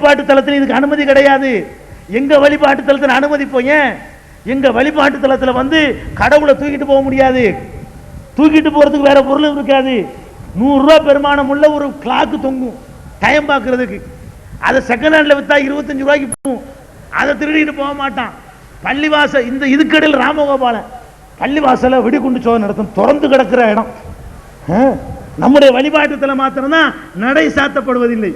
வழிபாட்டு தளத்தில் இதுக்கு அனுமதி கிடையாது. எங்க வழிபாட்டு தளத்தில் அனுமதி போய் எங்க வழிபாட்டு தளத்தில் வந்து கடவுளை தூக்கிட்டு போக முடியாது. தூக்கிட்டு போறதுக்கு வேற பொருளும் இருக்காது. நூறு ரூபா பெருமானம் உள்ள ஒரு கிளாக்கு தொங்கும். டைம் பார்க்கறதுக்கு அதை செகண்ட் ஹேண்ட்ல வித்தா இருபத்தஞ்சு ரூபாய்க்கு போகும். அதை திருடிட்டு போக மாட்டான். பள்ளிவாசல் இந்த இதுக்கடையில் ராமகோபாலன். பள்ளிவாசல வெடிகுண்டு சோதனை நடத்தும் திறந்து கிடக்கிற இடம். நம்முடைய வழிபாட்டுத்தில் மாத்திரம்தான் நடை சாத்தப்படுவதில்லை.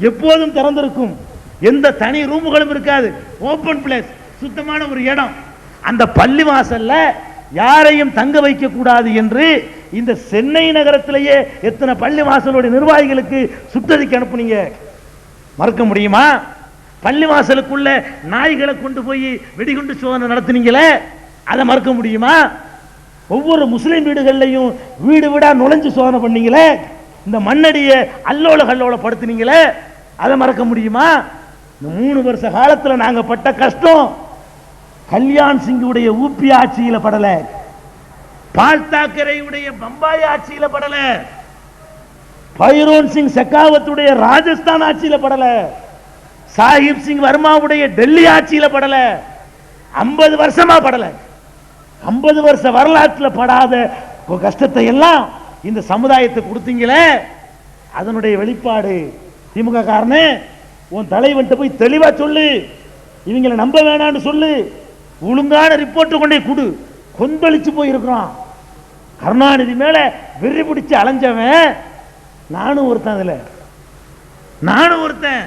எப்போதும் திறந்திருக்கும். எந்த தனி ரூமுகளும் இருக்காது. ஓபன் பிளேஸ் சுத்தமான ஒரு இடம். அந்த பள்ளி வாசல்ல யாரையும் தங்க வைக்க கூடாது என்று இந்த சென்னை நகரத்திலேயே எத்தனை பள்ளிவாசலுடைய நிர்வாகிகளுக்கு சுத்தறிக்கை அனுப்புனீங்க? மறக்க முடியுமா? பள்ளிவாசலுக்குள்ள நாய்களை கொண்டு போய் வெடிகுண்டு சோதனை நடத்தினீங்களே? அதை மறக்க முடியுமா? ஒவ்வொரு முஸ்லிம் வீடுகள்லையும் வீடு வீடா நுழைஞ்சு சோதனை பண்ணீங்களே? இந்த மண்ணடியை அல்லோல கல்லோல படுத்துனீங்களே? அதை மறக்க முடியுமா? இந்த மூணு வருஷ காலத்தில் நாங்கள் பட்ட கஷ்டம் கல்யாண் சிங்குடைய ஊப்பி ஆட்சியில் படல. பால் தாக்கரேயுடைய பம்பாய் ஆட்சியில் படல. பைரோன் சிங் செக்காவத்துடைய ராஜஸ்தான் ஆட்சியில் படல. சாஹிப் சிங் வர்மாவுடைய டெல்லி ஆட்சியில் படல. 50 வருஷமா படல. 50 வருஷ வரலாற்றில் படாத கஷ்டத்தை எல்லாம் இந்த சமுதாயத்தை கொடுத்தீங்களே. அதனுடைய வெளிப்பாடு திமுக காரனே உன் தலைவன்ட்ட போய் தெளிவா சொல்லு. இவங்களை நம்ப வேணான்னு சொல்லு. ஒழுங்கான ரிப்போர்ட் கொண்டே கொடு. கொந்தளிச்சு போயிருக்கிறான். கருணாநிதி மேல வெறி பிடிச்சு அலைஞ்சவன் நானும் ஒருத்தன் அதுல. நானும் ஒருத்தன்.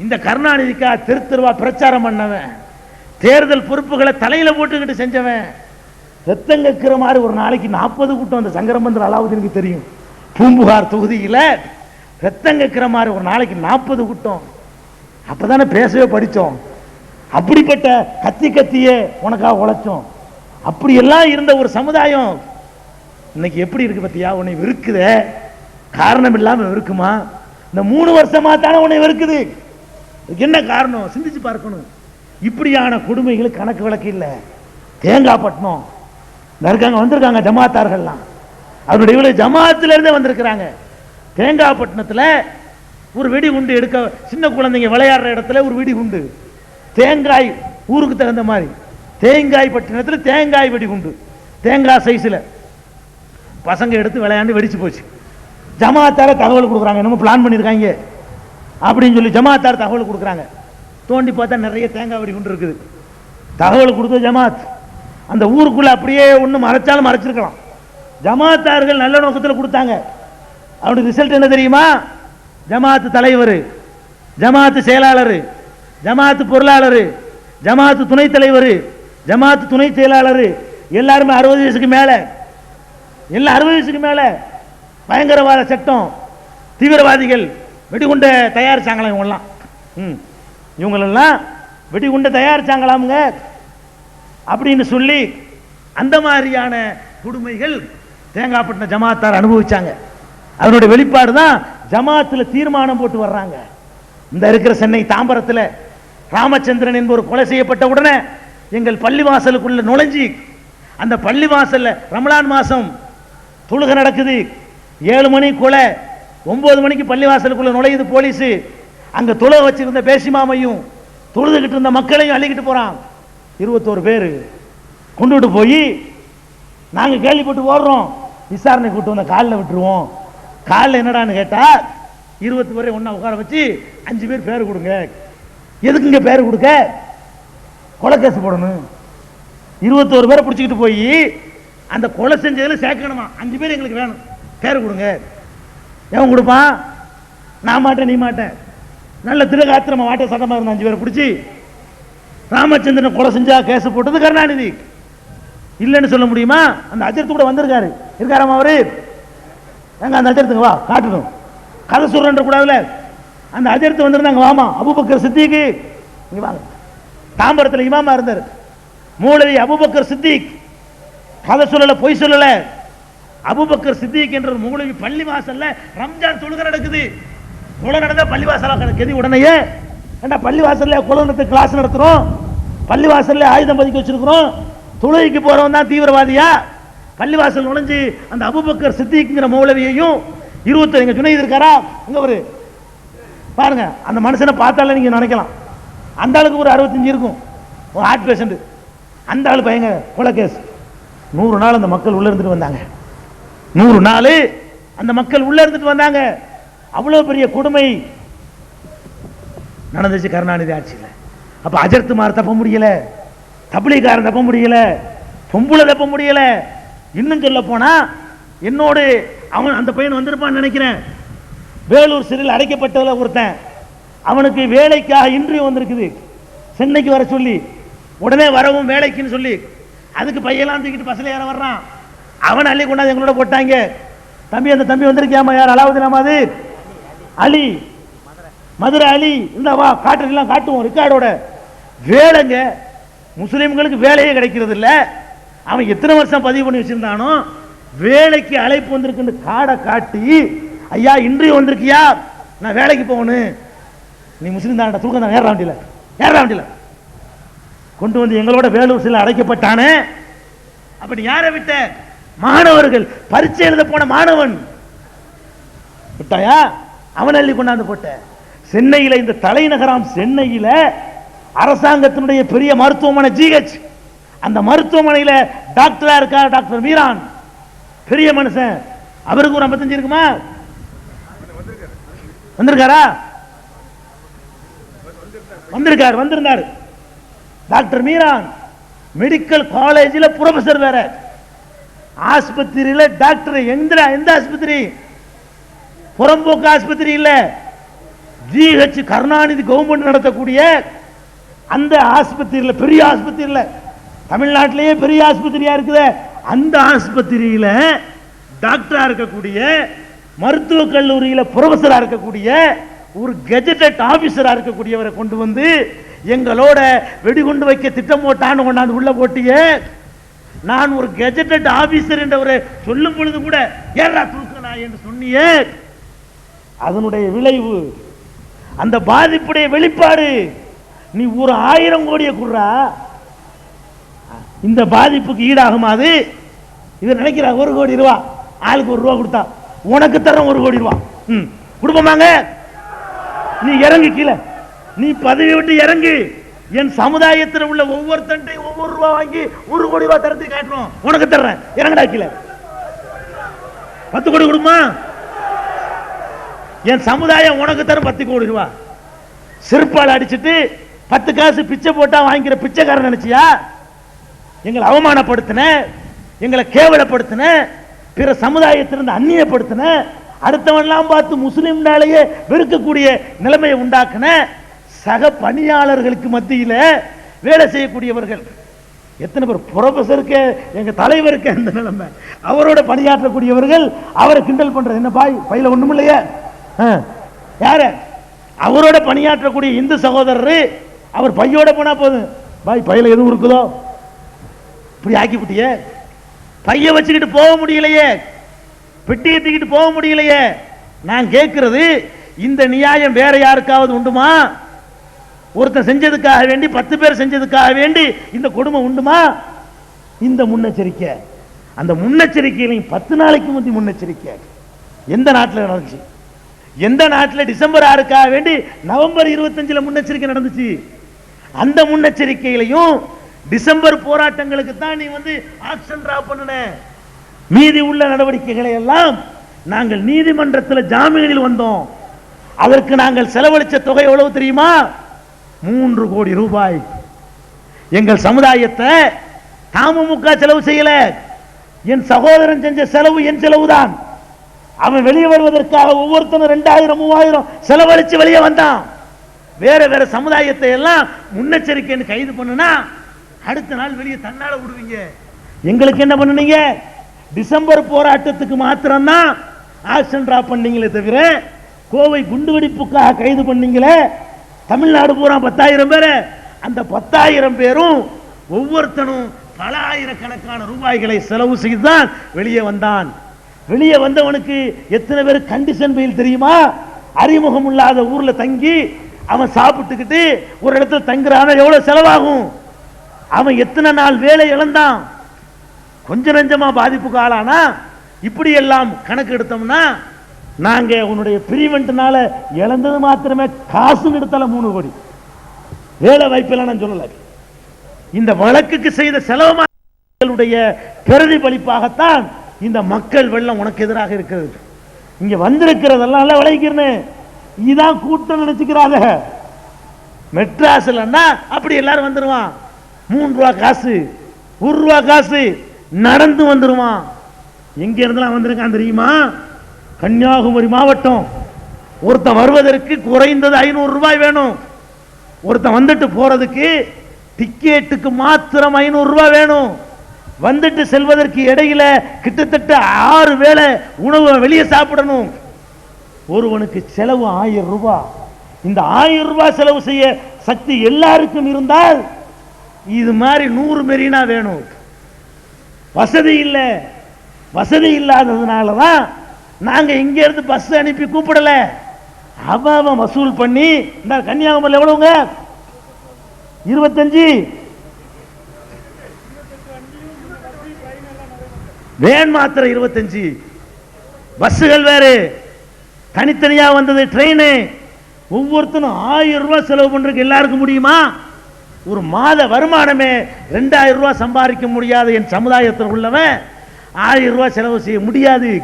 இந்த கருணாநிதிக்கா தெரு தெருவா பிரச்சாரம் பண்ணவன். தேர்தல் பொறுப்புகளை தலையில போட்டுக்கிட்டு செஞ்சவன். ரத்தம் கக்கிற மாதிரி ஒரு நாளைக்கு நாற்பது கூட்டம் அந்த சங்கரமந்திர அலாவுதீனுக்கு தெரியும். பூம்புகார் தொகுதியில் ரத்தம் கேட்குற மாதிரி ஒரு நாளைக்கு நாற்பது கூட்டம். அப்பதானே பேசவே படித்தோம். அப்படிப்பட்ட கத்தி கத்தியே உனக்காக உழைச்சோம் அப்படியெல்லாம் இருந்த ஒரு சமுதாயம் இன்னைக்கு எப்படி இருக்கு பத்தியா உன்னை வெறுக்குதே. காரணம் இல்லாமல் வெறுக்குமா? இந்த மூணு வருஷமா தானே உன்னை வெறுக்குது. என்ன காரணம்? சிந்திச்சு பார்க்கணும். இப்படியான கொடுமைகள் கணக்கு விளக்கு இல்லை. தேங்காய் பட்டணம் இருக்காங்க வந்திருக்காங்க ஜமாத்தார்கள்லாம். அவருடைய இவ்வளவு ஜமாத்துல இருந்தே வந்திருக்கிறாங்க. தேங்காய் ஒரு வெடி குண்டு எடுக்க சின்ன குழந்தைங்க விளையாடுற இடத்துல ஒரு வெடி குண்டு. தேங்காய் ஊருக்கு தகுந்த மாதிரி. தேங்காய் பட்டினத்தில் தேங்காய் வெடி குண்டு. தேங்காய் சைஸில் பசங்க எடுத்து விளையாண்டு வெடிச்சு போச்சு. ஜமாத்தார தகவல் கொடுக்குறாங்க. என்னமோ பிளான் பண்ணியிருக்காங்க. அப்படின்னு சொல்லி ஜமாத்தார் தகவல் கொடுக்குறாங்க. தோண்டி பார்த்தா நிறைய தேங்காய் வெடி குண்டு இருக்குது. தகவல் கொடுத்த ஜமாத் அந்த ஊருக்குள்ளே அப்படியே ஒன்று மறைச்சாலும் மறைச்சிருக்கலாம். ஜமாத்தார்கள் நல்ல நோக்கத்தில் கொடுத்தாங்க. அவனுக்கு ரிசல்ட் என்ன தெரியுமா? ஜமாத்து தலைவர். ஜமாத்து செயலாளர். ஜமாத்து பொருளாளர். ஜமாத்து துணைத் தலைவர். ஜமாத்து துணை செயலாளர். எல்லாருமே அறுபது வயசுக்கு மேலே. எல்லாம் அறுபது வயசுக்கு மேலே. பயங்கரவாத சட்டம். தீவிரவாதிகள் வெடிகுண்டை தயாரிச்சாங்களாம் இவங்கெல்லாம். ம். இவங்களெல்லாம் வெடிகுண்டை தயாரிச்சாங்களாமுங்க. அப்படின்னு சொல்லி அந்த மாதிரியான கொடுமைகள் தேங்காய்பட்டினம் ஜமாத்தார் அனுபவிச்சாங்க. அதனுடைய வெளிப்பாடு தான் ஜமாத்துல தீர்மானம் போட்டு வர்றாங்க. இந்த இருக்கிற சென்னை தாம்பரத்தில் ராமச்சந்திரன் என்பவர் கொலை செய்யப்பட்ட உடனே எங்கள் பள்ளிவாசலுக்குள்ள நுழைஞ்சி அந்த பள்ளிவாசல்ல ரமலான் மாசம் தொழுகை நடக்குது. ஏழு மணி கொலை ஒன்பது மணிக்கு பள்ளிவாசலுக்குள்ள நுழையுது போலீஸ். அங்க தொழுக வச்சிருந்த பேசிமாமையும் தொழுதுகிட்டு இருந்த மக்களையும் அள்ளிக்கிட்டு போறான். இருபத்தோரு பேர். கொண்டுட்டு போய் நாங்க கேள்விப்பட்டு ஓடுறோம். விசாரணை கூட்டு வந்த காலில் விட்டுருவோம். காலில் என்னடான்னு கேட்டால் இருபத்தி பேரை ஒன்றா உட்கார வச்சு அஞ்சு பேர் பேர் கொடுங்க. எதுக்குங்க பேர் கொடுக்க? கொலை போடணும். இருபத்தோரு பேரை பிடிச்சிக்கிட்டு போய் அந்த கொலை செஞ்சதில் சேர்க்கணுமா? அஞ்சு பேர் எங்களுக்கு வேணும். பேர் கொடுங்க. எவன் கொடுப்பான்? நான் மாட்டேன் நீ மாட்டேன். நல்ல திருகாத்திரமா மாட்ட சட்டமாக இருந்த அஞ்சு பேரை பிடிச்சி ராமச்சந்திரன் கொலை செஞ்சா கேஸ் போட்டது கருணாநிதி. இல்லைன்னு சொல்ல முடியுமா? அந்த அஜர்த்து கூட வந்திருக்காரு. இருக்காராமா அவரு? எங்க அந்த அஜரத்துக்கு வா காட்டணும். கதை சொல்றன்ற கூடாதுல. அந்த அஜரத்து வந்திருந்தாங்க வாமா. அபுபக்கர் சித்திக்கு. இங்க வாங்க. தாம்பரத்தில் இமாமா இருந்தார். மூலவி அபுபக்கர் சித்திக். கதை சொல்லல பொய் சொல்லல. அபுபக்கர் சித்திக் என்ற ஒரு மூலவி பள்ளி வாசல்ல ரம்ஜான் தொழுகை நடக்குது. குளம் நடந்தா பள்ளி வாசலா கிடக்குது உடனேயே. ஏன்னா பள்ளி வாசல்ல குளம் நடத்த கிளாஸ் நடத்துறோம்? பள்ளி வாசல்ல ஆயுதம் பதுக்கி வச்சிருக்கிறோம்? தொழுகைக்கு போறவன் தான் தீவிரவாதியா? பள்ளிவாசல் நுழைஞ்சு அந்த அபுபக்கர் சித்திக்குங்கிற மௌலவியையும் இருபத்தி எங்க துணை இருக்காரா? அங்க ஒரு பாருங்க அந்த மனுஷனை பார்த்தாலே நீங்க நினைக்கலாம். அந்த ஆளுக்கு ஒரு அறுபத்தஞ்சு இருக்கும். ஒரு ஹார்ட் பேஷண்ட் அந்த ஆள் பயங்க கொலை கேஸ் நூறு நாள் அந்த மக்கள் உள்ள இருந்துட்டு வந்தாங்க. நூறு நாள் அந்த மக்கள் உள்ள இருந்துட்டு வந்தாங்க. அவ்வளோ பெரிய கொடுமை நடந்துச்சு கருணாநிதி ஆட்சியில். அப்போ அஜர்த்துமார் தப்ப முடியல. தபிலிகாரன் தப்ப முடியல. பொம்புல தப்ப முடியல. இன்னும் சொல்ல போனா என்னோடு அவன் அந்த பையன் வந்திருப்பான்னு நினைக்கிறேன். வேலூர் சிறையில் அடைக்கப்பட்டதில் ஒருத்தன். அவனுக்கு வேலைக்காக இன்டர்வியூ வந்திருக்குது. சென்னைக்கு வர சொல்லி உடனே வரவும் வேலைக்குன்னு சொல்லி அதுக்கு பையெல்லாம் தூக்கிட்டு பஸ்ஸில் ஏற வர்றான். அவன் அள்ளி கொண்டாந்து எங்களோட போட்டாங்க. தம்பி அந்த தம்பி வந்திருக்கியாமா யார் அலாவுதீன் அஹ்மது? அலி. மதுரை அலி. இந்த வா காட்டுறதுலாம் காட்டுவோம் ரெக்கார்டோட. வேலைங்க முஸ்லீம்களுக்கு வேலையே கிடைக்கிறது இல்லை அவன் எத்தனை வருஷம் பதிவு பண்ணி வச்சிருந்தானோ வேலைக்கு அழைப்பு வந்திருக்குன்னு காடை காட்டி ஐயா இன்றைய வந்திருக்கியா? நான் வேலைக்கு போகணும். நீ முஸ்லீம் தான் தூக்கம் தான் ஏற வண்டியில் ஏற வண்டியில். கொண்டு வந்து எங்களோட வேலூர் சில அடைக்கப்பட்டானே அப்படி யாரை விட்ட? மாணவர்கள் பரீட்சை எழுத போன மாணவன். விட்டாயா? அவன் அள்ளி கொண்டாந்து போட்ட. சென்னையில் இந்த தலைநகரம் சென்னையில் அரசாங்கத்தினுடைய பெரிய மருத்துவமனை ஜிஹெச் அந்த மருத்துவமனையில் டாக்டரா இருக்கார் டாக்டர் மீரான். பெரிய மனுஷன். அவருக்கு ஒரு 55 இருக்குமா? வந்திருக்காரா? வந்திருக்கார் வந்திருந்தாரு. டாக்டர் மீரான் மெடிக்கல் காலேஜில் ப்ரொஃபசர் வேற. ஆஸ்பத்திரியில் டாக்டர் எந்த எந்த ஆஸ்பத்திரி? புறம்போக்கு ஆஸ்பத்திரி இல்ல. ஜிஹெச் கருணாநிதி கவர்மெண்ட் நடத்தக்கூடிய அந்த ஆஸ்பத்திரியில் பெரிய ஆஸ்பத்திரியில் தமிழ்நாட்டிலேயே பெரிய ஆஸ்பத்திரியா இருக்குது? அந்த ஆஸ்பத்திரியில டாக்டரா இருக்கக்கூடிய மருத்துவக் கல்லூரியில புரொஃபஸரா இருக்கக்கூடிய ஒரு கெஜட்டட் ஆபீசரா இருக்கக்கூடியவரை கொண்டு வந்து எங்களோட வெடிகுண்டு வைக்க திட்டம் போட்டான்னு கொண்டாந்து உள்ள போட்டிய. நான் ஒரு கெஜட்டட் ஆபீசர் என்றவரை சொல்லும் பொழுது கூட ஏறா தூக்கனா என்று சொன்னிய. அதனுடைய விளைவு அந்த பாதிப்புடைய வெளிப்பாடு நீ ஒரு ஆயிரம் கோடியை குடுறா? இந்த பாதிப்புக்கு ஈடாகுமா அது? இவர் நினைக்கிறா ஒரு கோடி ரூபா. ஆளுக்கு ஒரு ரூபா கொடுத்தா. உனக்கு தரோம் ஒரு கோடி ரூபா. ம். கொடுப்போமாங்க நீ இறங்கு கீழே. நீ பதவி விட்டு இறங்கு. என் சமுதாயத்தில் உள்ள ஒவ்வொருத்தன்ட்டையும் ஒவ்வொரு ரூபா வாங்கி ஒரு கோடி ரூபா தரத்தை காட்டுறோம் உனக்கு தர்றேன். இறங்கடா கீழே. பத்து கோடி கொடுமா? என் சமுதாயம் உனக்கு தரும் பத்து கோடி ரூபா. செருப்பால் அடிச்சிட்டு பத்து காசு பிச்சை போட்டா வாங்கிக்கிற பிச்சைக்காரன் நினைச்சியா? எங்களை அவமானப்படுத்தின எங்களை கேவலப்படுத்தின பிற சமுதாயத்திலிருந்து அந்நியப்படுத்தின அடுத்தவன்லாம் பார்த்து முஸ்லீம்னாலேயே வெறுக்கக்கூடிய நிலைமையை உண்டாக்குன சக பணியாளர்களுக்கு மத்தியில் வேலை செய்யக்கூடியவர்கள். எத்தனை பேர் ப்ரொஃபஸருக்கு எங்கள் தலைவருக்கு அந்த நிலைமை. அவரோட பணியாற்றக்கூடியவர்கள் அவரை கிண்டல் பண்ணுறது என்ன பாய் பையில ஒன்றும் இல்லையே? ஆ, யாரு? அவரோட பணியாற்றக்கூடிய இந்து சகோதரர் அவர் பையோட போனால் போதும். பாய் பையில எதுவும் இருக்குதோ? இப்படி ஆக்கிவிட்டிய? பைய வச்சுக்கிட்டு போக முடியலையே? பெட்டியை தூக்கிட்டு போக முடியலையே? நான் கேட்கிறது இந்த நியாயம் வேற யாருக்காவது உண்டுமா? ஒருத்தன் செஞ்சதுக்காக வேண்டி பத்து பேர் செஞ்சதுக்காக வேண்டி இந்த கொடுமை உண்டுமா? இந்த முன்னெச்சரிக்கை. அந்த முன்னெச்சரிக்கையிலையும் பத்து நாளைக்கு முந்தி முன்னெச்சரிக்கை. எந்த நாட்டில் நடந்துச்சு? எந்த நாட்டில் டிசம்பர் ஆறுக்காக வேண்டி நவம்பர் இருபத்தஞ்சில் முன்னெச்சரிக்கை நடந்துச்சு? அந்த முன்னெச்சரிக்கையிலையும் டிசம்பர் போராட்டங்களுக்கு தான் நீ வந்து ஆக்ஷன் டிரா பண்ணுன. மீதி உள்ள நடவடிக்கைகளை எல்லாம் நாங்கள் நீதிமன்றத்தில் ஜாமீனில் வந்தோம். அதற்கு நாங்கள் செலவழிச்ச தொகை எவ்வளவு தெரியுமா? மூன்று கோடி ரூபாய். எங்கள் சமுதாயத்தை தாமமுக செலவு செய்யல. என் சகோதரன் செஞ்ச செலவு என் செலவு தான் அவன் வெளியே வருவதற்காக ஒவ்வொருத்தனும் ரெண்டாயிரம் மூவாயிரம் செலவழிச்சு வெளியே வந்தான். வேற வேற சமுதாயத்தை எல்லாம் முன்னெச்சரிக்கைன்னு கைது பண்ணுனா அடுத்த நாள் வெளியே தன்னால விடுவீங்க. எங்களுக்கு என்ன பண்ணுனீங்க? டிசம்பர் போராட்டத்துக்கு மாத்திரம்தான் ஆக்ஷன் டிராப் பண்ணீங்களே தவிர கோவை குண்டுவெடிப்புக்காக கைது பண்ணீங்களே? தமிழ்நாடு பூரா பத்தாயிரம் பேர். அந்த பத்தாயிரம் பேரும் ஒவ்வொருத்தனும் பல ஆயிரக்கணக்கான ரூபாய்களை செலவு செய்துதான் வெளியே வந்தான். வெளியே வந்தவனுக்கு எத்தனை பேர் கண்டிஷன் பெயில் தெரியுமா? அறிமுகம் இல்லாத ஊர்ல தங்கி அவன் சாப்பிட்டுக்கிட்டு ஒரு இடத்துல தங்குறான எவ்வளவு செலவாகும்? அவன் எத்தனை நாள் வேலை இழந்தான்? கொஞ்ச நஞ்சமா பாதிப்புக்கு ஆளானா? இப்படி எல்லாம் கணக்கு எடுத்தோம்னா நாங்க உன்னுடைய பிரிவெண்ட்னால இழந்தது மாத்திரமே காசு எடுத்தல மூணு கோடி. வேலை வாய்ப்பெல்லாம் நான் சொல்லல. இந்த வழக்குக்கு செய்த செலவுடைய பிரதிபலிப்பாகத்தான் இந்த மக்கள் வெள்ளம் உனக்கு எதிராக இருக்கிறது. இங்க வந்திருக்கிறதெல்லாம் நல்லா விளைவிக்கிறேன்னு இதான் கூட்டம் நினைச்சுக்கிறாத மெட்ராஸ்லன்னா அப்படி எல்லாரும் வந்துருவான். மூணு ரூபா காசு ஒரு ரூபா காசு நடந்து வந்துருவான் எங்க இருந்தெல்லாம் வந்திருக்கான் தெரியுமா? கன்னியாகுமரி மாவட்டம். ஒருத்தன் வருவதற்கு குறைந்தது ஐநூறு ரூபாய் வேணும். ஒருத்தன் வந்துட்டு போறதுக்கு டிக்கெட்டுக்கு மாத்திரம் ஐநூறு ரூபாய் வேணும். வந்துட்டு செல்வதற்கு இடையில கிட்டத்தட்ட ஆறு வேளை உணவு வெளியே சாப்பிடணும். ஒருவனுக்கு செலவு ஆயிரம் ரூபாய். இந்த ஆயிரம் ரூபாய் செலவு செய்ய சக்தி எல்லாருக்கும் இருந்தால் இது மாதிரி நூறு மெரினா வேணும். வசதி இல்லை. வசதி இல்லாததுனால தான் நாங்க இங்கேருந்து பஸ் அனுப்பி கூப்பிடல. அவன் வசூல் பண்ணி இந்த கன்னியாகுமரியில் எவ்வளவுங்க? இருபத்தஞ்சு. வேன் மாத்திர இருபத்தஞ்சு. பஸ்ஸுகள் வேறு. தனித்தனியா வந்தது ட்ரெயின் ஒவ்வொருத்தனும் ஆயிரம் ரூபாய் செலவு பண்ணுறதுக்கு எல்லாருக்கும் முடியுமா? ஒரு மாத வருமானமே ரெண்டாயிரம் ரூபாய் சம்பாதிக்க முடியாத என் சமுதாயத்தில் உள்ளவன். ஆயிரம் ரூபாய் செலவு செய்ய முடியாது.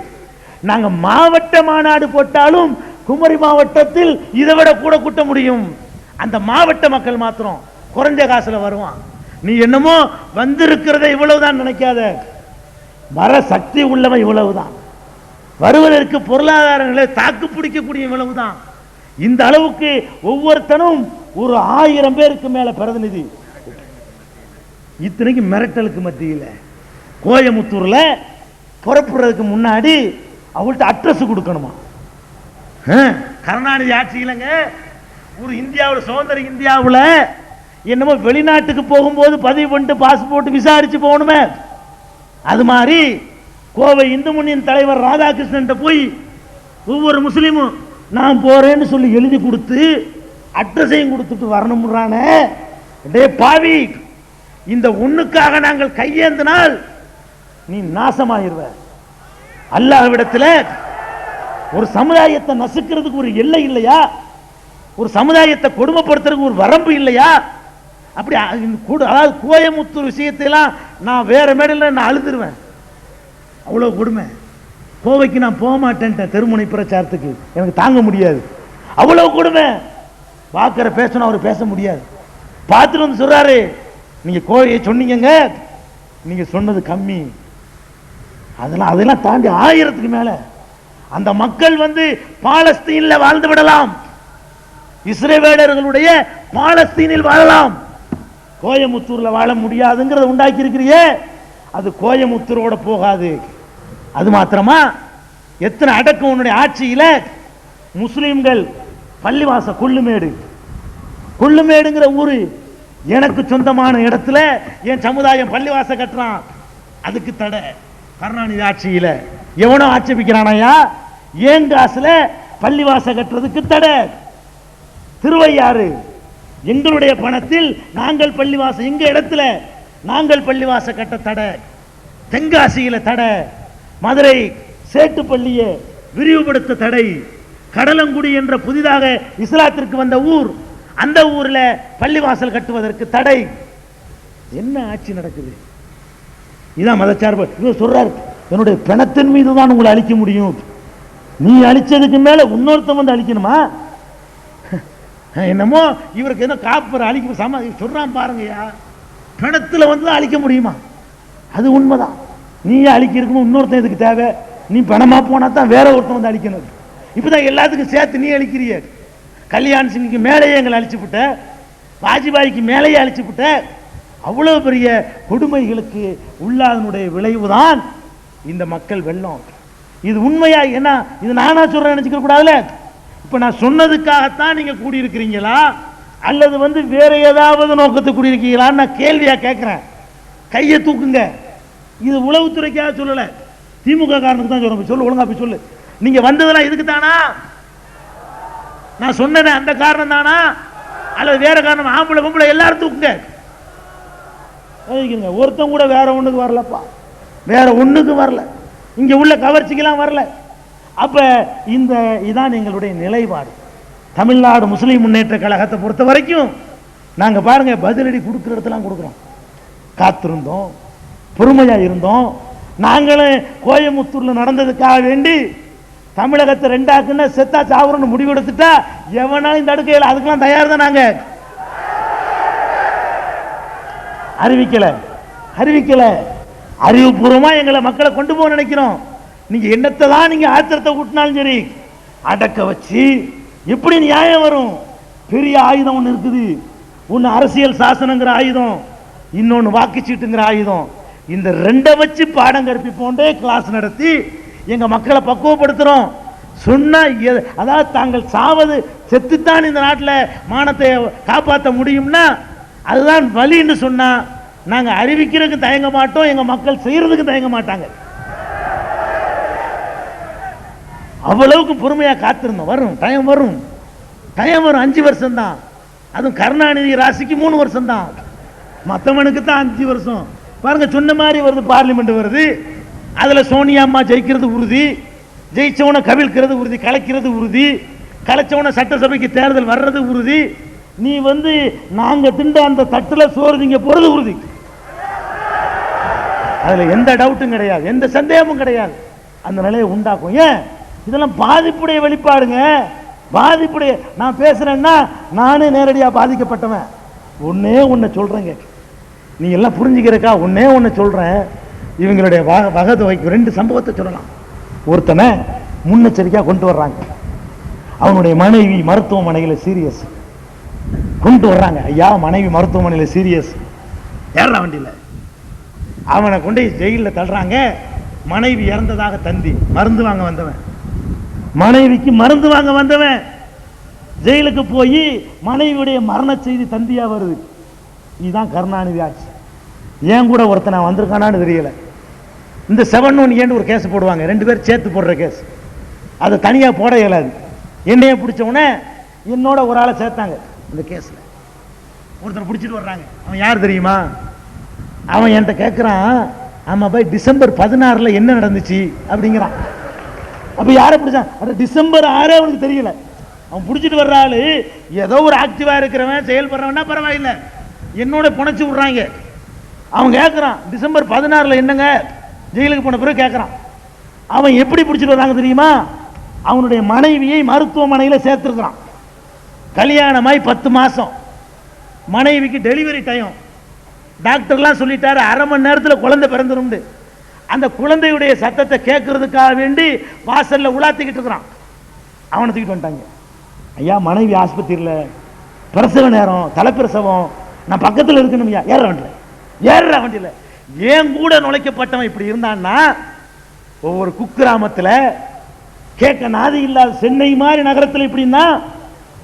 நாங்க மாவட்ட மாநாடு போட்டாலும் குமரி மாவட்டத்தில் இதை விட கூட கூட்ட முடியும். அந்த மாவட்ட மக்கள் மாத்திரம் குறைஞ்ச காசில் வருவான். நீ என்னமோ வந்திருக்கிறத இவ்வளவுதான் நினைக்காத. வர சக்தி உள்ளவன் இவ்வளவுதான். வருவதற்கு பொருளாதார நிலை தாக்கு பிடிக்கக்கூடிய இவ்வளவுதான். இந்த அளவுக்கு ஒவ்வொருத்தனும் ஒரு ஆயிரம் பேருக்கு மேல பிரதிநிதி. இத்தனைக்கு மிரட்டலுக்கு மத்தியில் கோயமுத்தூர்ல புறப்படுறதுக்கு முன்னாடி அவள்கிட்ட அட்ரஸ் கொடுக்கணுமா? கருணாநிதி ஆட்சியிலங்க ஒரு இந்தியாவில் சுதந்திர இந்தியாவில் என்னமோ வெளிநாட்டுக்கு போகும்போது பதிவு பண்ணிட்டு பாஸ்போர்ட் விசாரிச்சு போகணுமே. அது மாதிரி கோவை இந்து முன்னின் தலைவர் ராதாகிருஷ்ணன் போய் ஒவ்வொரு முஸ்லீமும் நான் போறேன்னு சொல்லி எழுதி கொடுத்து அட்ரஸையும் கொடுத்துட்டு வரணும்ன்றானே? டே பாவி இந்த ஒண்ணுக்காக நாங்கள் கையேந்தினால் நீ நாசமாயிருவ. அல்லாஹ்விடத்தில் ஒரு சமுதாயத்தை நசுக்கிறதுக்கு ஒரு எல்லை இல்லையா? ஒரு சமுதாயத்தை கொடுமைப்படுத்துறதுக்கு ஒரு வரம்பு இல்லையா? அப்படி கூட- அதாவது கோயமுத்தூர் விஷயத்தையெல்லாம் நான் வேற மேடையில் நான் அழுதுருவேன். அவ்வளோ கொடுமை. கோவைக்கு நான் போக மாட்டேன்ட்டேன் திருமுனை பிரச்சாரத்துக்கு. எனக்கு தாங்க முடியாது. அவ்வளோ கொடுமை. பார்க்குற பேசணும் அவர் பேச முடியாது. பார்த்துட்டு வந்து சொல்கிறாரு நீங்கள் கோழியை சொன்னீங்கங்க. நீங்கள் சொன்னது கம்மி. அதெல்லாம் அதெல்லாம் தாண்டி ஆயிரத்துக்கு மேலே அந்த மக்கள் வந்து பாலஸ்தீனில் வாழ்ந்து விடலாம். இஸ்ரேவேலர்களுடைய பாலஸ்தீனில் வாழலாம். கோயமுத்தூரில் வாழ முடியாதுங்கிறத உண்டாக்கி இருக்கிறியே அது கோயமுத்தூரோட போகாது. அது மாத்திரமா எத்தனை அடக்கம் உன்னுடைய ஆட்சியில் முஸ்லீம்கள் பள்ளிவாச கொள்ளுமேடு. கொள்ளுமேடுங்கிற ஊரு எனக்கு சொந்தமான இடத்துல என் சமுதாயம் பள்ளிவாச கட்டுறான். அதுக்கு தடை. கருணாநிதி ஆட்சியில எவனோ ஆட்சேபிக்கிறானையா ஏன் காசுல பள்ளிவாச கட்டுறதுக்கு தடை? திருவையாறு எங்களுடைய பணத்தில் நாங்கள் பள்ளிவாச எங்க இடத்துல நாங்கள் பள்ளிவாச கட்ட தடை? தென்காசியில தடை. மதுரை சேட்டுப்பள்ளியை விரிவுபடுத்த தடை. கடலங்குடி என்ற புதிதாக இஸ்லாத்திற்கு வந்த ஊர் அந்த ஊரில் பள்ளிவாசல் கட்டுவதற்கு தடை. என்ன ஆட்சி நடக்குது? இதான் மதச்சார்பு. இவர் சொல்றாரு என்னுடைய பிணத்தின் மீது தான் உங்களை அழிக்க முடியும். நீ அழிச்சதுக்கு மேல இன்னொருத்தன் வந்து அழிக்கணுமா? என்னமோ இவருக்கு என்ன காப்பர் அழிக்க சம சொல்றான் பாருங்கய்யா. பிணத்தில் வந்து தான் அழிக்க முடியுமா? அது உண்மைதான். நீ அழிக்க இருக்கணும் இன்னொருத்தன் இதுக்கு தேவை? நீ பணமா போனா தான் வேற ஒருத்தன் வந்து அழிக்கணும். இப்போதான் எல்லாத்துக்கும் சேர்த்து நீ அழிக்கிறிய. கல்யாண் சிங்குக்கு மேலேயே எங்களை அழிச்சு விட்ட வாஜ்பாய்க்கு மேலேயே அழிச்சு விட்ட அவ்வளோ பெரிய கொடுமைகளுக்கு உள்ளாதனுடைய விளைவு தான் இந்த மக்கள் வெள்ளம். இது உண்மையா என்ன இது நானா சொல்றேன் நினைச்சுக்க கூடாதுல இப்போ நான் சொன்னதுக்காகத்தான் நீங்க கூடியிருக்கிறீங்களா? அல்லது வந்து வேற ஏதாவது நோக்கத்தை கூடியிருக்கீங்களான்னு நான் கேள்வியா கேட்குறேன் கையை தூக்குங்க. இது உளவுத்துறைக்காக சொல்லலை. திமுக காரணத்துக்கு தான் சொல்ல சொல்லு ஒழுங்கா போய் சொல்லு. நீங்க வந்ததெல்லாம் இதுக்கு தானா? நான் சொன்னேனே அந்த காரணம் தானா? அல்லது வேற காரணம் ஆம்பளை பொம்பளை எல்லாரும் தூக்குங்க ஒருத்தன் கூட வேற ஒண்ணுக்கு வரலப்பா. வேற ஒண்ணுக்கு வரல. இங்க உள்ள கவர்ச்சிக்கெல்லாம் வரல. அப்ப இந்த இதான் எங்களுடைய நிலைப்பாடு. தமிழ்நாடு முஸ்லீம் முன்னேற்ற கழகத்தை பொறுத்த வரைக்கும் நாங்க பாருங்க பதிலடி கொடுக்குற இடத்துலாம் கொடுக்குறோம். காத்திருந்தோம் பொறுமையா இருந்தோம். நாங்களும் கோயம்புத்தூர்ல நடந்ததுக்காக வேண்டி தமிழகத்தை ரெண்டாக்குன்னா செத்தா சாவரம்னு முடிவு எடுத்துட்டா எவனாலும் தடுக்கையில் அதுக்கெல்லாம் தயார் தான் நாங்க. அறிவிக்கல. அறிவிக்கல. அறிவுபூர்வமா எங்களை மக்களை கொண்டு போக நினைக்கிறோம். நீங்க என்னத்தை தான் நீங்க ஆத்திரத்தை கூட்டினாலும் சரி அடக்க வச்சு எப்படி நியாயம் வரும்? பெரிய ஆயுதம் ஒன்று இருக்குது. ஒன்று அரசியல் சாசனங்கிற ஆயுதம் இன்னொன்று வாக்குச்சீட்டுங்கிற ஆயுதம். இந்த ரெண்டை வச்சு பாடம் கற்பிப்போண்டே கிளாஸ் நடத்தி எங்க மக்களை பக்குவப்படுத்துறோம். சொன்னா எ- அதாவது தாங்கள் சாவது செத்துத்தான் இந்த நாட்டில் மானத்தை காப்பாற்ற முடியும்னா அதுதான் வழின்னு சொன்னா நாங்க அறிவிக்கிறதுக்கு தயங்க மாட்டோம் எங்க மக்கள் செய்யறதுக்கு தயங்க மாட்டாங்க. அவ்வளவுக்கு பொறுமையா காத்திருந்தோம். வரும் டைம் வரும். டைம் வரும் அஞ்சு வருஷம் தான் அதுவும் கருணாநிதி ராசிக்கு மூணு வருஷம் தான் மற்றவனுக்கு தான் அஞ்சு வருஷம். பாருங்க சொன்ன மாதிரி வருது பார்லிமெண்ட் வருது. அதுல சோனியா அம்மா ஜெயிக்கிறது உறுதி. ஜெயிச்சவனை கவிழ்க்கிறது உறுதி கலைக்கிறது உறுதி. கலைச்சவனை சட்டசபைக்கு தேர்தல் வர்றது உறுதி. நீ வந்து நாங்க திண்ட அந்த தட்டுல சோறு நீங்கள் போகிறது உறுதி. அதில் எந்த டவுட்டும் கிடையாது எந்த சந்தேகமும் கிடையாது. அந்த நிலையை உண்டாக்கும். ஏன்? இதெல்லாம் பாதிப்புடைய வெளிப்பாடுங்க. பாதிப்புடைய நான் பேசுறேன்னா நானே நேரடியாக பாதிக்கப்பட்டவன். ஒன்னே ஒன்ன சொல்றேங்க நீ எல்லாம் புரிஞ்சுக்கிறக்கா ஒன்னே ஒன்னு சொல்கிறேன் இவங்களுடைய வக- வகதொகைக்கு ரெண்டு சம்பவத்தை சொல்லலாம். ஒருத்தனை முன்னெச்சரிக்கையாக கொண்டு வர்றாங்க. அவனுடைய மனைவி மருத்துவமனையில் சீரியஸ். கொண்டு வர்றாங்க. ஐயா மனைவி மருத்துவமனையில் சீரியஸ். ஏறா வண்டியில். அவனை கொண்டு ஜெயிலில் தள்ளுறாங்க. மனைவி இறந்ததாக தந்தி. மருந்து வாங்க வந்தவன். மனைவிக்கு மருந்து வாங்க வந்தவன். ஜெயிலுக்கு போய் மனைவியுடைய மரண செய்தி தந்தியாக வருது. இதுதான் கருணாநிதி ஆட்சி. ஏன் கூட ஒருத்தன் வந்திருக்கானான்னு தெரியலை. இந்த செவன் ஒன் ஏன்னு ஒரு கேஸ் போடுவாங்க. ரெண்டு பேர் சேர்த்து போடுற கேஸ் அதை தனியாக போட இயலாது. என்னைய பிடிச்ச உடனே என்னோட ஒரு ஆளை சேர்த்தாங்க. இந்த கேஸில் ஒருத்தர் பிடிச்சிட்டு வர்றாங்க. அவன் யார் தெரியுமா? அவன் என்கிட்ட கேட்குறான் ஆமாம் போய் டிசம்பர் பதினாறில் என்ன நடந்துச்சு? அப்படிங்கிறான். அப்போ யாரை பிடிச்சான்? அது டிசம்பர் ஆறே அவனுக்கு தெரியல. அவன் பிடிச்சிட்டு வர்ற ஆள் ஏதோ ஒரு ஆக்டிவாக இருக்கிறவன் செயல்படுறவனா பரவாயில்லை. என்னோட புனைச்சி விட்றாங்க. அவன் கேட்குறான் டிசம்பர் பதினாறில் என்னங்க? ஜெயிலுக்கு போன பிறகு கேட்குறான் அவன் எப்படி பிடிச்சிட்டு வராங்க தெரியுமா? அவனுடைய மனைவியை மருத்துவமனையில் சேர்த்துருக்குறான். கல்யாணமாய் பத்து மாதம் மனைவிக்கு டெலிவரி டைம் டாக்டர்லாம் சொல்லிட்டாரு அரை மணி நேரத்தில் குழந்தை பிறந்துருண்டு அந்த குழந்தையுடைய சத்தத்தை கேட்கறதுக்காக வேண்டி வாசலில் உலாத்திக்கிட்டு இருக்கிறான். அவனை தூக்கிட்டு வந்துட்டாங்க. ஐயா மனைவி ஆஸ்பத்திரியில் பிரசவ நேரம் தலைப்பிரசவம். நான் பக்கத்தில் இருக்கணும் ஐயா ஏற வண்டியில். ஏறுற வண்டியில். ஏன் கூட நுழைக்கப்பட்டவன் இப்படி இருந்தான்னா ஒவ்வொரு குக்கிராமத்தில் கேட்க நாதி இல்லாத சென்னை மாதிரி நகரத்தில் இப்படின்னா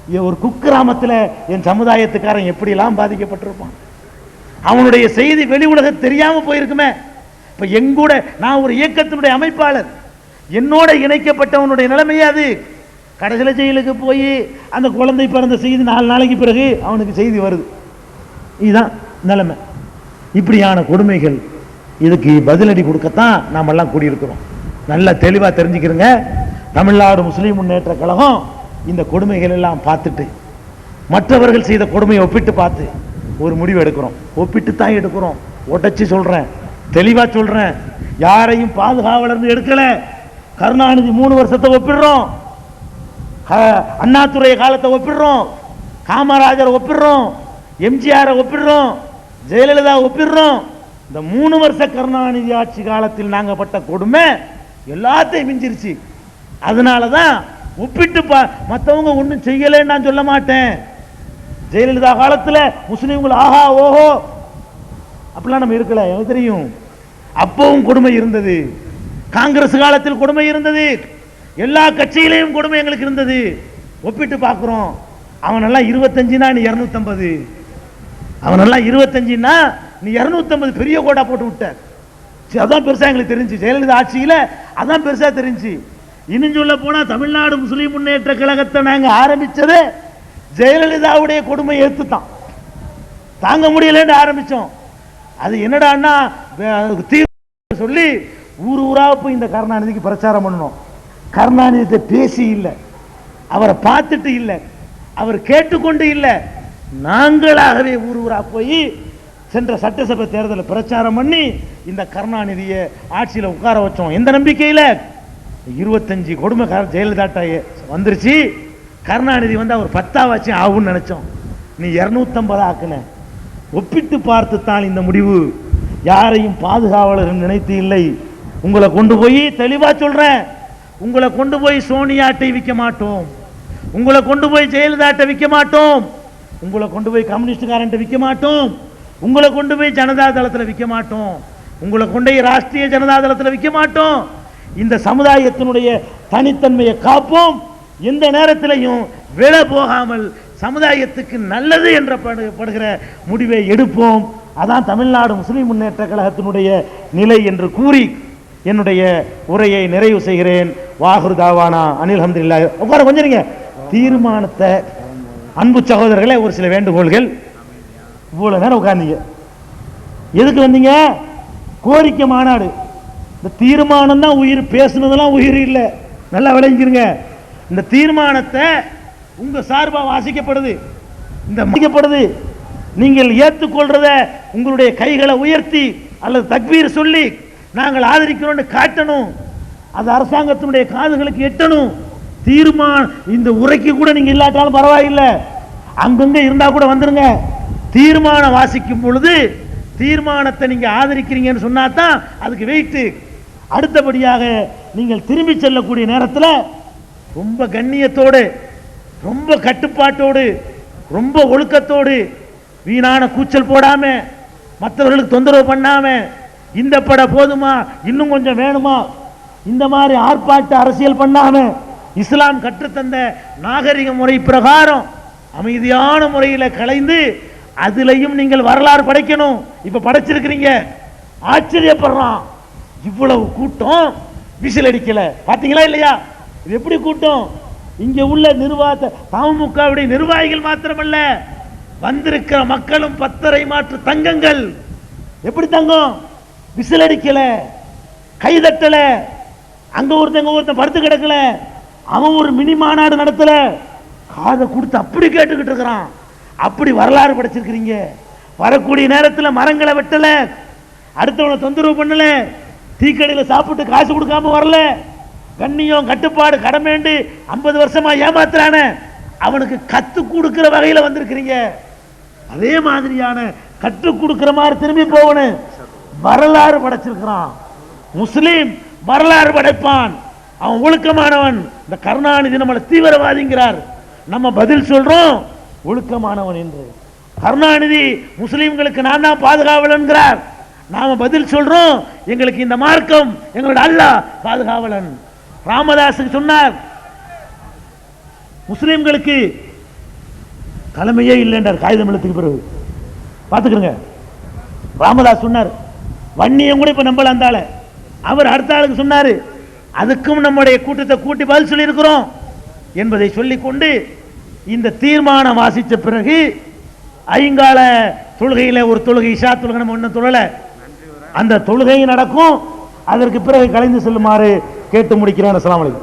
ஒரு குக்கிராமத்தில் என் சமுதாயத்துக்காரன் எப்படிலாம் பாதிக்கப்பட்டிருப்பான்? அவனுடைய செய்தி வெளி உலகம் தெரியாமல் போயிருக்குமே. இப்போ எங்கூட நான் ஒரு இயக்கத்தினுடைய அமைப்பாளர். என்னோட இணைக்கப்பட்டவனுடைய நிலைமையே அது. கடைசியில் ஜெயிலுக்கு போய் அந்த குழந்தை பிறந்த செய்தி நாலு நாளைக்கு பிறகு அவனுக்கு செய்தி வருது. இதுதான் நிலைமை. இப்படியான கொடுமைகள் இதுக்கு பதிலடி கொடுக்கத்தான் நாமெல்லாம் கூடியிருக்கிறோம். நல்லா தெளிவாக தெரிஞ்சுக்கிறோங்க. தமிழ்நாடு முஸ்லீம் முன்னேற்ற கழகம் இந்த கொடுமைகள் எல்லாம் பார்த்துட்டு மற்றவர்கள் செய்த கொடுமையை ஒப்பிட்டு பார்த்து ஒரு முடிவு எடுக்கிறோம். ஒப்பிட்டு தான் எடுக்கிறோம். உடச்சி சொல்கிறேன் தெளிவாக சொல்கிறேன் யாரையும் பாதுகாவலர்ந்து எடுக்கலை. கருணாநிதி மூணு வருஷத்தை ஒப்பிடுறோம். க- அண்ணாதுரை காலத்தை ஒப்பிடுறோம். காமராஜரை ஒப்பிடுறோம். எம்ஜிஆரை ஒப்பிடுறோம். ஜெயலலிதா ஒப்பிடுறோம். இந்த மூணு வருஷ கருணாநிதி ஆட்சி காலத்தில் நாங்கள் பட்ட கொடுமை எல்லாத்தையும் மிஞ்சிருச்சு. அதனால தான் ஒப்பிட்டு பா மற்றவங்க ஒன்றும் செய்யலைன்னு நான் சொல்ல மாட்டேன். ஜெயலலிதா காலத்தில் முஸ்லீம்கள் ஆஹா ஓஹோ அப்படிலாம் நம்ம இருக்கல எனக்கு தெரியும். அப்பவும் கொடுமை இருந்தது. காங்கிரஸ் காலத்தில் கொடுமை இருந்தது. எல்லா கட்சியிலையும் கொடுமை எங்களுக்கு இருந்தது. ஒப்பிட்டு பார்க்குறோம். அவனெல்லாம் இருபத்தஞ்சுனா நீ இரநூத்தம்பது. அவனெல்லாம் இருபத்தஞ்சுன்னா நீ இரநூத்தம்பது பெரிய கோடா போட்டு விட்ட. சரி, அதான் பெருசாக எங்களுக்கு தெரிஞ்சு. ஜெயலலிதா ஆட்சியில் அதான் பெருசாக தெரிஞ்சு. இன்னும் சொல்ல போனால் தமிழ்நாடு முஸ்லீம் முன்னேற்ற கழகத்தை நாங்கள் ஆரம்பித்தது ஜெயலலிதாவுடைய கொடுமை ஏத்துத்தான். தாங்க முடியலன்னு ஆரம்பித்தோம் அது என்னடான்னா அதுக்கு தீர்வு சொல்லி ஊர் ஊராக போய் இந்த கருணாநிதிக்கு பிரச்சாரம் பண்ணணும். கருணாநிதியை பேசி இல்லை. அவரை பார்த்துட்டு இல்லை. அவர் கேட்டுக்கொண்டு இல்லை. நாங்களாகவே ஊர் ஊராக போய் சென்ற சட்டசபை தேர்தலில் பிரச்சாரம் பண்ணி இந்த கருணாநிதியை ஆட்சியில் உட்கார வச்சோம். எந்த நம்பிக்கையில்? இருபத்தஞ்சு கொடுமைக்காரர் ஜெயலலிதாட்ட வந்துருச்சு. கருணாநிதி வந்து அவர் பத்தாவாச்சும் ஆகும்னு நினச்சோம். நீ இரநூத்தம்பது ஆக்குன. ஒப்பிட்டு பார்த்து தான் இந்த முடிவு. யாரையும் பாதுகாவலர் நினைத்து இல்லை. உங்களை கொண்டு போய் தெளிவாக சொல்கிறேன் உங்களை கொண்டு போய் சோனியாட்டை விற்க மாட்டோம். உங்களை கொண்டு போய் ஜெயலலிதாட்டை விற்க மாட்டோம். உங்களை கொண்டு போய் கம்யூனிஸ்டுக்காரன்ட்ட விற்க மாட்டோம். உங்களை கொண்டு போய் ஜனதா தளத்தில் விற்க மாட்டோம். உங்களை கொண்டு போய் ராஷ்டிரிய ஜனதா தளத்தில் விற்க மாட்டோம். இந்த சமுதாயத்தினுடைய தனித்தன்மையை காப்போம். எந்த நேரத்திலையும் விலை போகாமல் சமுதாயத்துக்கு நல்லது என்ற படு- படுகிற முடிவை எடுப்போம். அதான் தமிழ்நாடு முஸ்லீம் முன்னேற்ற கழகத்தினுடைய நிலை என்று கூறி என்னுடைய உரையை நிறைவு செய்கிறேன். வாகுர் தாவானா அனில் அஹமதுல்லா. உட்கார கொஞ்சம் தீர்மானத்தை அன்பு சகோதரர்களே ஒரு சில வேண்டுகோள்கள். இவ்வளோ நேரம் உட்கார்ந்தீங்க. எதுக்கு வந்தீங்க? கோரிக்கை மாநாடு. இந்த தீர்மானம் தான் உயிர் பேசுனதெல்லாம் உயிர் இல்லை. நல்லா விளங்கிருங்க இந்த தீர்மானத்தை உங்கள் சார்பாக வாசிக்கப்படுது. இந்த மதிக்கப்படுது நீங்கள் ஏற்றுக்கொள்றத உங்களுடைய கைகளை உயர்த்தி அல்லது தக்பீர் சொல்லி நாங்கள் ஆதரிக்கிறோம்னு காட்டணும். அது அரசாங்கத்தினுடைய காதுகளுக்கு எட்டணும். தீர்மானம் இந்த உரைக்கு கூட நீங்க இல்லாட்டாலும் பரவாயில்லை. அங்கங்க இருந்தா கூட வந்துருங்க. தீர்மானம் வாசிக்கும் பொழுது தீர்மானத்தை நீங்க ஆதரிக்கிறீங்கன்னு சொன்னா தான் அதுக்கு வெயிட்டு அடுத்தபடியாக நீங்கள் திரும்பி செல்லக்கூடிய நேரத்தில் ரொம்ப கண்ணியத்தோடு ரொம்ப கட்டுப்பாட்டோடு ரொம்ப ஒழுக்கத்தோடு வீணான கூச்சல் போடாமல் மற்றவர்களுக்கு தொந்தரவு பண்ணாமல் இந்த படம் போதுமா இன்னும் கொஞ்சம் வேணுமா இந்த மாதிரி ஆர்ப்பாட்ட அரசியல் பண்ணாமல் இஸ்லாம் கற்றுத்தந்த நாகரிக முறை பிரகாரம் அமைதியான முறையில் கலைந்து அதுலையும் நீங்கள் வரலாறு படைக்கணும். இப்ப படைச்சிருக்கிறீங்க. ஆச்சரியப்படுறான். இவ்வளவு கூட்டம். விசில் அடிக்கல. பாத்தீங்களா இல்லையா? இது எப்படி கூட்டம்? இங்க உள்ள நிர்வாக தமுகவுடைய நிர்வாகிகள் மாத்திரமல்ல. வந்திருக்கிற மக்களும் பத்தரை மாற்று தங்கங்கள். எப்படி தங்கம்? விசில் அடிக்கல. கைதட்டல. அங்க ஒருத்தங்க ஒருத்தன் படுத்து கிடக்கல. அவன் ஒரு மினி மாநாடு நடத்தல. காதை கொடுத்து அப்படி கேட்டுக்கிட்டு இருக்கிறான். அப்படி வரலாறு படைச்சிருக்கிறீங்க. வரக்கூடிய நேரத்தில் மரங்களை வெட்டல. அடுத்தவனை தொந்தரவு பண்ணல. டீக்கடையில் சாப்பிட்டு காசு கொடுக்காம வரல. கண்ணியம் கட்டுப்பாடு கடமேண்டு ஐம்பது வருஷமா ஏமாத்துறான. அவனுக்கு கத்து கொடுக்கிற வகையில் வந்திருக்கிறீங்க. அதே மாதிரியான கற்றுக் கொடுக்கிற மாதிரி திரும்பி போகணும். வரலாறு படைச்சிருக்கிறான். முஸ்லீம் வரலாறு படைப்பான். அவன் ஒழுக்கமானவன். இந்த கருணாநிதி நம்மளை தீவிரவாதிங்கிறார். நம்ம பதில் சொல்றோம் ஒழுக்கமானவன் என்று. கருணாநிதி முஸ்லீம்களுக்கு நான் தான் பாதுகாவலன்கிறார். நாம பதில் சொல்றோம் எங்களுக்கு இந்த மார்க்கம் எங்களோட அல்லாஹ் பாதுகாவலன். ராமதாஸுக்கு சொன்னார் முஸ்லீம்களுக்கு தலைமையே இல்லைன்றார் காகிதம் எழுத்துக்கு பிறகு. பார்த்துக்கிறங்க ராமதாஸ் சொன்னார் வன்னியம் கூட இப்ப நம்பல அந்த அவர் அடுத்த ஆளுக்கு சொன்னாரு அதுக்கும் நம்முடைய கூட்டத்தை கூட்டி பதில் சொல்லியிருக்கிறோம் என்பதை சொல்லிக்கொண்டு இந்த தீர்மானம் வாசித்த பிறகு ஐங்கால தொழுகையில் ஒரு தொழுகை இஷா தொழுகை நம்ம ஒன்றும் தொழலை. அந்த தொழுகை நடக்கும். அதற்கு பிறகு கலைந்து செல்லுமாறு கேட்டு முடிக்கிறேன். அஸ்லாம் அலைக்கும்.